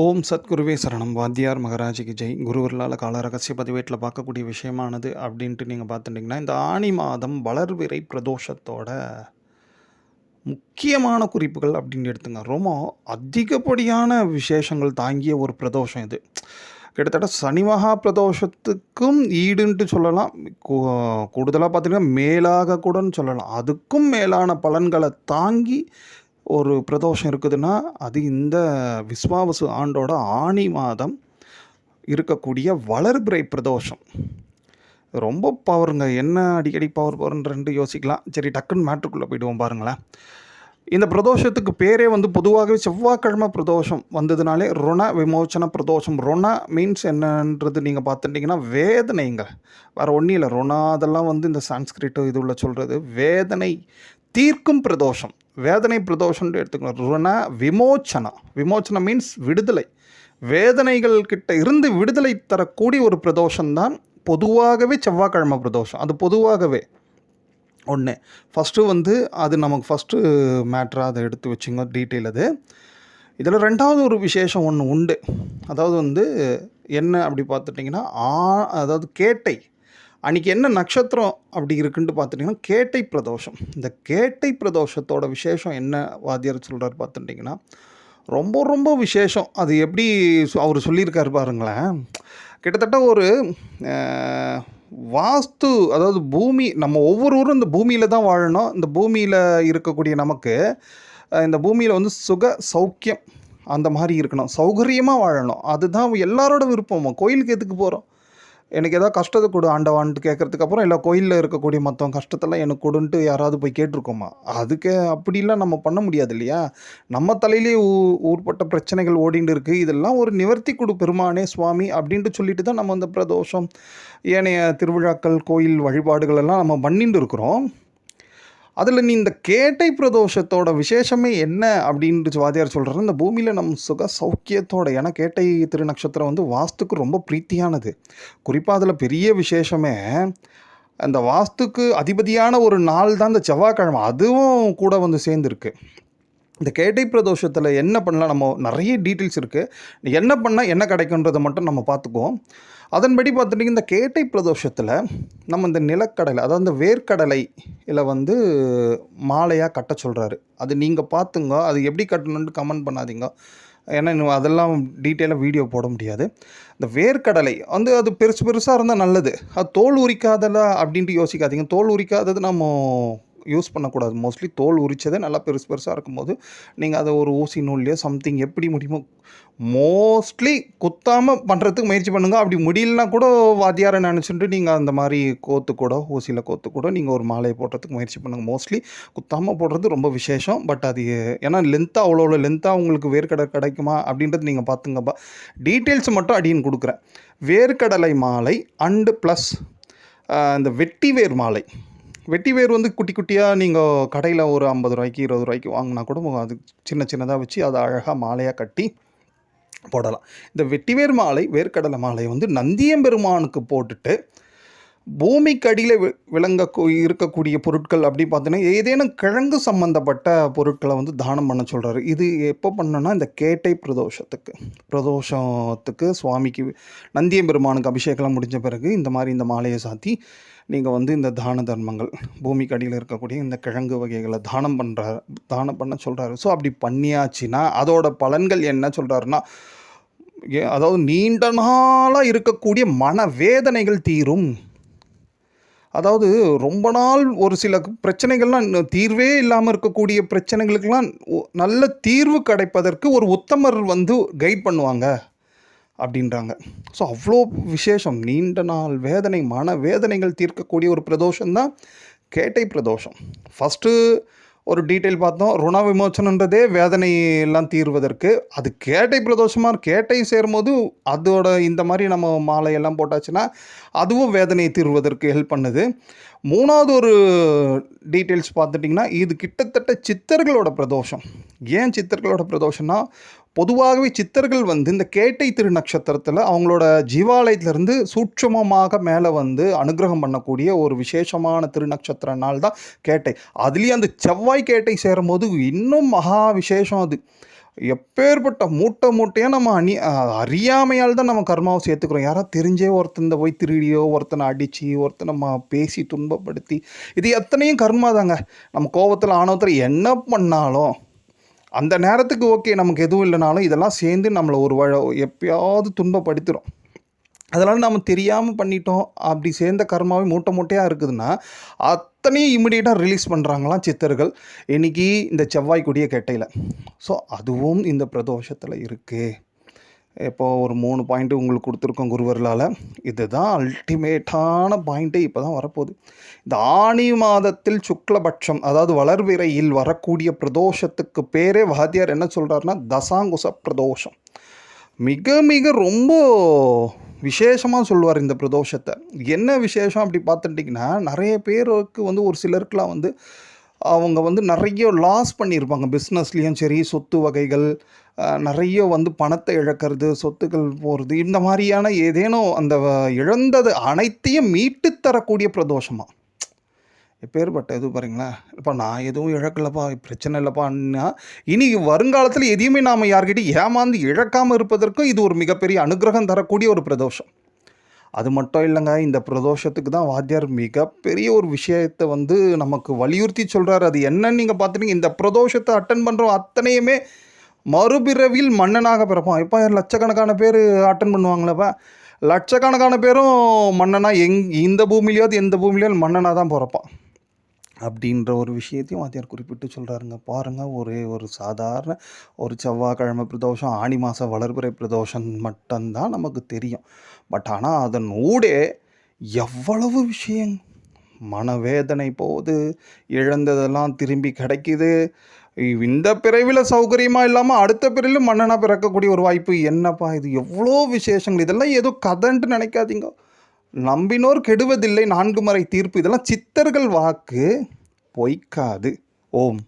ஓம் சத்குருவே சரணம். வாத்தியார் மகராஜிக்கு ஜெய். குருவர்களால் கால ரகசிய பதிவேட்டில் பார்க்கக்கூடிய விஷயமானது அப்படின்ட்டு நீங்கள் பார்த்துட்டிங்கன்னா இந்த ஆணி மாதம் வளர்விரை பிரதோஷத்தோட முக்கியமான குறிப்புகள் அப்படின்னு எடுத்துங்க. ரொம்ப அதிகப்படியான விசேஷங்கள் தாங்கிய ஒரு பிரதோஷம் இது. கிட்டத்தட்ட சனி மகா பிரதோஷத்துக்கும் ஈடுன்ட்டு சொல்லலாம். கூடுதலாக பார்த்தீங்கன்னா மேலாக கூடன்னு சொல்லலாம். அதுக்கும் மேலான பலன்களை தாங்கி ஒரு பிரதோஷம் இருக்குதுன்னா அது இந்த விஸ்வாவசு ஆண்டோட ஆணி மாதம் இருக்கக்கூடிய வளர்பிறை பிரதோஷம். ரொம்ப பவருங்க. என்ன அடிக்கடி பவர் பவர்ன்றன்ட்டு யோசிக்கலாம். சரி டக்குன்னு மேட்ருக்குள்ளே போயிடுவோம் பாருங்களேன். இந்த பிரதோஷத்துக்கு பேரே வந்து பொதுவாகவே செவ்வாய்க்கிழமை பிரதோஷம் வந்ததுனாலே ருண விமோச்சன பிரதோஷம். ருண மீன்ஸ் என்னன்றது நீங்கள் பார்த்துட்டிங்கன்னா வேதனைங்க. வேறு ஒன்றும் இல்லை. ருணா அதெல்லாம் வந்து இந்த சான்ஸ்கிரிட்டு இது உள்ள சொல்கிறது வேதனை தீர்க்கும் பிரதோஷம். வேதனை பிரதோஷம்னு எடுத்துக்கணும் ருண விமோச்சனா. விமோச்சனா மீன்ஸ் விடுதலை. வேதனைகள் கிட்ட இருந்து விடுதலை தரக்கூடிய ஒரு பிரதோஷம்தான் பொதுவாகவே செவ்வாய்க்கிழமை பிரதோஷம். அது பொதுவாகவே ஒன்று ஃபஸ்ட்டு வந்து அது நமக்கு ஃபஸ்ட்டு மேட்ராக அதை எடுத்து வச்சுங்க டீட்டெயில் அது. இதில் ரெண்டாவது ஒரு விசேஷம் ஒன்று உண்டு. அதாவது வந்து என்ன அப்படி பார்த்துட்டிங்கன்னா ஆ அதாவது கேட்டை. அன்றைக்கி என்ன நட்சத்திரம் அப்படி இருக்குன்ட்டு பார்த்துட்டிங்கன்னா கேட்டை பிரதோஷம். இந்த கேட்டை பிரதோஷத்தோட விசேஷம் என்ன வாத்தியார் சொல்கிறார் பார்த்துட்டிங்கன்னா ரொம்ப ரொம்ப விசேஷம். அது எப்படி அவர் சொல்லியிருக்காரு பாருங்களேன். கிட்டத்தட்ட ஒரு வாஸ்து அதாவது பூமி நம்ம ஒவ்வொருவரும் இந்த பூமியில் தான் வாழணும். இந்த பூமியில் இருக்கக்கூடிய நமக்கு இந்த பூமியில் வந்து சுக சௌக்கியம் அந்த மாதிரி இருக்கணும். சௌகரியமாக வாழணும். அதுதான் எல்லாரோட விருப்பம். கோயிலுக்கு எதுக்கு போகிறோம் எனக்கு ஏதாவது கஷ்டத்தை கொடு ஆண்டவான்ட்டு கேட்குறதுக்கு அப்புறம் இல்லை கோயிலில் இருக்கக்கூடிய மொத்தம் கஷ்டத்தெல்லாம் எனக்கு கொடுன்ட்டு யாராவது போய் கேட்டிருக்கோமா? அதுக்கு அப்படிலாம் நம்ம பண்ண முடியாது இல்லையா? நம்ம தலையிலே ஊ ஊர்பட்ட பிரச்சனைகள் ஓடிண்டு இருக்குது இதெல்லாம் ஒரு நிவர்த்தி கொடு பெருமானே சுவாமி அப்படின்ட்டு சொல்லிட்டு தான் நம்ம அந்த பிரதோஷம் ஏனைய திருவிழாக்கள் கோயில் வழிபாடுகள் எல்லாம் நம்ம பண்ணிட்டு இருக்கிறோம். அதில் நீ இந்த கேட்டை பிரதோஷத்தோட விசேஷமே என்ன அப்படின்ட்டு வாதியார் சொல்கிறாரு இந்த பூமியில் நம் சுக சௌக்கியத்தோட ஏன்னா கேட்டை திருநக்ஷத்திரம் வந்து வாஸ்துக்கு ரொம்ப பிரீத்தியானது. குறிப்பாக அதில் பெரிய விசேஷமே அந்த வாஸ்துக்கு அதிபதியான ஒரு நாள் தான் இந்த செவ்வாய்க்கிழமை. அதுவும் கூட வந்து சேர்ந்துருக்கு. இந்த கேட்டை பிரதோஷத்தில் என்ன பண்ணலாம்? நம்ம நிறைய டீட்டெயில்ஸ் இருக்குது என்ன பண்ணால் என்ன கிடைக்குன்றதை மட்டும் நம்ம பார்த்துக்குவோம். அதன்படி பார்த்துட்டிங்க இந்த கேட்டை பிரதோஷத்தில் நம்ம இந்த நிலக்கடலை அதாவது இந்த வேர்க்கடலை இல்லை வந்து மாலையாக கட்ட சொல்கிறாரு அது நீங்கள் பார்த்துங்க அது எப்படி கட்டணுன்ட்டு கமெண்ட் பண்ணாதீங்க. ஏன்னா இன்னும் அதெல்லாம் டீட்டெயிலாக வீடியோ போட முடியாது. இந்த வேர்க்கடலை வந்து அது பெருசு பெருசாக இருந்தால் நல்லது. அது தோல் உரிக்காதல அப்படின்ட்டு யோசிக்காதீங்க. தோல் உரிக்காதது நம்ம யூஸ் பண்ணக்கூடாது. மோஸ்ட்லி தோல் உரிச்சதே நல்லா பெருசு பெருசாக இருக்கும்போது நீங்கள் அதை ஒரு ஊசி நூல்லையோ சம்திங் எப்படி முடியுமோ மோஸ்ட்லி குத்தாமல் பண்ணுறதுக்கு முயற்சி பண்ணுங்கள் அப்படி முடியலனா கூட வாத்தியாரை நினச்சிட்டு நீங்கள் அந்த மாதிரி கோத்து கூட ஊசியில் கோத்து கூட நீங்கள் ஒரு மாலையை போடுறதுக்கு முயற்சி பண்ணுங்கள் மோஸ்ட்லி குத்தாமல் போடுறது ரொம்ப விசேஷம். பட் அது ஏன்னா லென்த்தாக அவ்வளோ அவ்வளோ லென்த்தாக உங்களுக்கு வேர்க்கடை கிடைக்குமா அப்படின்றது நீங்கள் பார்த்துங்கப்பா டீட்டெயில்ஸ் மட்டும் அடின்னு கொடுக்குறேன். வேர்க்கடலை மாலை அண்டு ப்ளஸ் இந்த வெட்டி வேர் மாலை. வெட்டி வேர் வந்து குட்டி குட்டியாக நீங்கள் கடையில் ஒரு ஐம்பது ரூபாய்க்கு இருபது ரூபாய்க்கு வாங்கினா கூட அது சின்ன சின்னதாக வச்சு அதை அழகாக மாலையாக கட்டி போடலாம். இந்த வெட்டிவேர் மாலை வேர்க்கடலை மாலை வந்து நந்தியம்பெருமானுக்கு போட்டுட்டு பூமிக்கு அடியில் விளங்க இருக்கக்கூடிய பொருட்கள் அப்படி பார்த்தீங்கன்னா ஏதேனும் கிழங்கு சம்மந்தப்பட்ட பொருட்களை வந்து தானம் பண்ண சொல்கிறாரு இது எப்போ பண்ணோன்னா இந்த கேட்டை பிரதோஷத்துக்கு. பிரதோஷத்துக்கு சுவாமிக்கு நந்தியம்பெருமானுக்கு அபிஷேகம்லாம் முடிஞ்ச பிறகு இந்த மாதிரி இந்த மாலையை சாத்தி நீங்கள் வந்து இந்த தான தர்மங்கள் பூமிக்கு அடியில் இருக்கக்கூடிய இந்த கிழங்கு வகைகளை தானம் பண்ணுற தானம் பண்ண சொல்கிறாரு ஸோ அப்படி பண்ணியாச்சுன்னா அதோட பலன்கள் என்ன சொல்கிறாருன்னா அதாவது நீண்ட நாளாக இருக்கக்கூடிய மன வேதனைகள் தீரும். அதாவது ரொம்ப நாள் ஒரு சில பிரச்சனைகள்லாம் தீர்வே இல்லாமல் இருக்கக்கூடிய பிரச்சனைகளுக்கெல்லாம் நல்ல தீர்வு கிடைப்பதற்கு ஒரு உத்தமர் வந்து கைட் பண்ணுவாங்க அப்படின்றாங்க. ஸோ அவ்வளோ விசேஷம். நீண்ட நாள் வேதனை மன வேதனைகள் தீர்க்கக்கூடிய ஒரு பிரதோஷம்தான் கேட்டை பிரதோஷம். ஃபஸ்ட்டு ஒரு டீட்டெயில் பார்த்தோம். ருண விமோச்சனன்றதே வேதனையெல்லாம் தீர்வதற்கு. அது கேட்டை பிரதோஷமாக கேட்டை சேரும்போது அதோட இந்த மாதிரி நம்ம மாலையெல்லாம் போட்டாச்சுன்னா அதுவும் வேதனையை தீர்வதற்கு ஹெல்ப் பண்ணுது. மூணாவது ஒரு டீட்டெயில்ஸ் பார்த்துட்டிங்கன்னா இது கிட்டத்தட்ட சித்தர்களோட பிரதோஷம். ஏன் சித்தர்களோட பிரதோஷம்னா பொதுவாகவே சித்தர்கள் வந்து இந்த கேட்டை திரு நட்சத்திரத்தில் அவங்களோட ஜீவாலயத்திலிருந்து சூட்சமமாக மேலே வந்து அனுகிரகம் பண்ணக்கூடிய ஒரு விசேஷமான திருநக்ஷத்திர நாள் தான் கேட்டை. அதுலேயும் அந்த செவ்வாய் கேட்டை சேரும் போது இன்னும் மகா விசேஷம் அது. எப்பேற்பட்ட மூட்டை மூட்டையாக நம்ம அணி அறியாமையால் தான் நம்ம கர்மாவை சேர்த்துக்கிறோம். யாராவது தெரிஞ்சே ஒருத்தனை போய் திருடியோ ஒருத்தனை அடித்து ஒருத்தனை நம்ம பேசி துன்பப்படுத்தி இது எத்தனையும் கர்மா தாங்க. நம்ம கோபத்தில் ஆணவத்தில் என்ன பண்ணாலும் அந்த நேரத்துக்கு ஓகே நமக்கு எதுவும் இல்லைனாலும் இதெல்லாம் சேர்ந்து நம்மளை ஒரு வழ எப்பயாவது துன்பப்படுத்திடும் அதனால் நம்ம தெரியாமல் பண்ணிட்டோம். அப்படி சேர்ந்த கர்மாவே மூட்டை மூட்டையாக இருக்குதுன்னா அத்தனையும் இமிடியேட்டாக ரிலீஸ் பண்ணுறாங்களாம் சித்தர்கள். இன்னைக்கு இந்த செவ்வாய் கொடிய கெட்டையில். ஸோ அதுவும் இந்த பிரதோஷத்தில் இருக்குது இப்போ ஒரு மூணு பாயிண்ட்டு உங்களுக்கு கொடுத்துருக்கோம் குருவர்களால். இதுதான் அல்டிமேட்டான பாயிண்ட்டே இப்போ தான் வரப்போகுது. இந்த ஆணி மாதத்தில் சுக்லபட்சம் அதாவது வளர்விரையில் வரக்கூடிய பிரதோஷத்துக்கு பேரே வாத்தியார் என்ன சொல்கிறாருன்னா தசாங்குச பிரதோஷம். மிக மிக ரொம்ப விசேஷமாக சொல்லுவார் இந்த பிரதோஷத்தை. என்ன விசேஷம் அப்படி பார்த்துட்டிங்கன்னா நிறைய பேருக்கு வந்து ஒரு சிலருக்குலாம் வந்து அவங்க வந்து நிறைய லாஸ் பண்ணியிருப்பாங்க. பிஸ்னஸ்லேயும் சரி சொத்து வகைகள் நிறைய வந்து பணத்தை இழக்கிறது சொத்துக்கள் போகிறது இந்த மாதிரியான ஏதேனும் அந்த இழந்தது அனைத்தையும் மீட்டு தரக்கூடிய பிரதோஷமாக எப்பேற்பட்ட இது பாருங்களேன். இப்போ நான் எதுவும் இழக்கலப்பா பிரச்சனை இல்லைப்பான்னா இனி வருங்காலத்தில் எதையுமே நாம் யார்கிட்டையும் ஏமாந்து இழக்காமல் இருப்பதற்கும் இது ஒரு மிகப்பெரிய அனுகிரகம் தரக்கூடிய ஒரு பிரதோஷம். அது மட்டும் இல்லைங்க இந்த பிரதோஷத்துக்கு தான் வாத்தியார் மிகப்பெரிய ஒரு விஷயத்தை வந்து நமக்கு வலியுறுத்தி சொல்கிறார் அது என்னன்னு நீங்கள் பார்த்துட்டீங்க. இந்த பிரதோஷத்தை அட்டன் பண்ணுறோம் அத்தனையுமே மறுபிறவியில் மன்னனாக பிறப்பான். இப்போ லட்சக்கணக்கான பேர் அட்டன் பண்ணுவாங்களப்பா? லட்சக்கணக்கான பேரும் மன்னனாக எங் இந்த பூமியிலையாவது எந்த பூமியிலையாவது மன்னனாக தான் பிறப்பான். அப்படின்ற ஒரு விஷயத்தையும் வாத்தியார் குறிப்பிட்டு சொல்கிறாருங்க பாருங்கள் ஒரே ஒரு சாதாரண ஒரு செவ்வாய்க்கிழமை பிரதோஷம் ஆணி மாதம் வளர்பிறை பிரதோஷம் மட்டும்தான் நமக்கு தெரியும். பட் ஆனால் அதனூடே எவ்வளவு விஷயம் மனவேதனை போகுது இழந்ததெல்லாம் திரும்பி கிடைக்கிது. இந்த பிறவியில் சௌகரியமாக இல்லாமல் அடுத்த பிறவிலும் மன்னனாக பிறக்கக்கூடிய ஒரு வாய்ப்பு என்னப்பா? இது எவ்வளோ விசேஷங்கள்? இதெல்லாம் ஏதோ கதைன்ட்டு நினைக்காதீங்க. நம்பினோர் கெடுவதில்லை நான்கு முறை தீர்ப்பு. இதெல்லாம் சித்தர்கள் வாக்கு. பொய்க்காது. ஓம்.